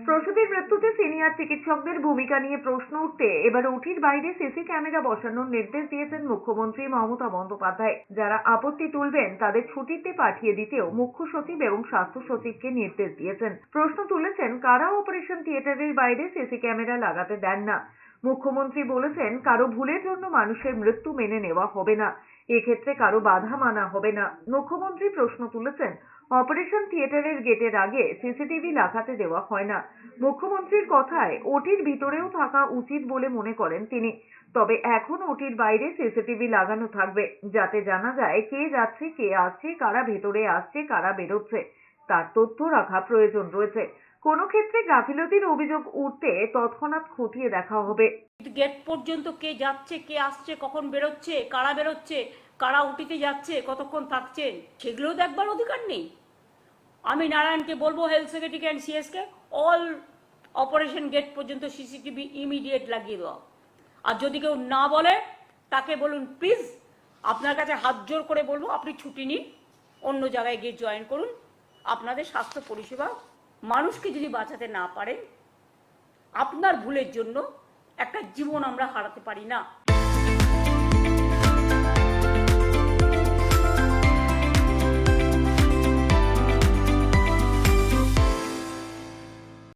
প্রসূতির মৃত্যুতে সিনিয়র চিকিৎসকদের ভূমিকা নিয়ে প্রশ্ন উঠতে এবার উঠির বাইরে সিসি ক্যামেরা বসানোর নির্দেশ দিয়েছেন মুখ্যমন্ত্রী মমতা বন্দ্যোপাধ্যায়। যারা আপত্তি তুলবেন, তাদের ছুটিতে পাঠিয়ে দিতেও মুখ্য সচিব এবং স্বাস্থ্য সচিবকে নির্দেশ দিয়েছেন। প্রশ্ন তুলেছেন, কারা অপারেশন থিয়েটারের বাইরে সিসি ক্যামেরা লাগাতে দেন না? মুখ্যমন্ত্রী বলেছেন, কারও ভুলের জন্য মানুষের মৃত্যু মেনে নেওয়া হবে না। এক্ষেত্রে কারও বাধা মানা হবে না। মুখ্যমন্ত্রী প্রশ্ন তুলেছেন, অপারেশন থিয়েটারের গেটের আগে সিসিটিভি লাগাতে দেওয়া হয় না। মুখ্যমন্ত্রীর কথায় ওটির ভিতরেও থাকা উচিত বলে মনে করেন তিনি। তবে এখন ওটির বাইরে সিসিটিভি লাগানো থাকবে, যাতে জানা যায় কে যাচ্ছে, কে আসছে কারা ভেতরে আসছে, কারা বেরোচ্ছে। তার তথ্য রাখা প্রয়োজন রয়েছে। কোনো ক্ষেত্রে গাফিলতির অভিযোগ উঠতে তৎক্ষণাৎ খতিয়ে দেখা হবে। গেট পর্যন্ত কে যাচ্ছে, কে আসছে, কখন বেরোচ্ছে, কারা বেরোচ্ছে, কারা উটিতে যাচ্ছে, কতক্ষণ থাকছেন সেগুলোও দেখবার অধিকার নেই। আমি নারায়ণকে বলব হেলথ সেক্রেটারিকে অ্যান্ড সিএসকে অল অপারেশন গেট পর্যন্ত সিসিটিভি ইমিডিয়েট লাগিয়ে দেওয়া আর যদি কেউ না বলে, তাকে বলুন প্লিজ আপনার কাছে হাত জোর করে বলব, আপনি ছুটি নিন, অন্য জায়গায় গিয়ে জয়েন করুন, আপনাদের স্বাস্থ্য পরিষেবা মানুষকে যদি বাঁচাতে না পারেন আপনার ভুলের জন্য একটা জীবন আমরা হারাতে পারি না।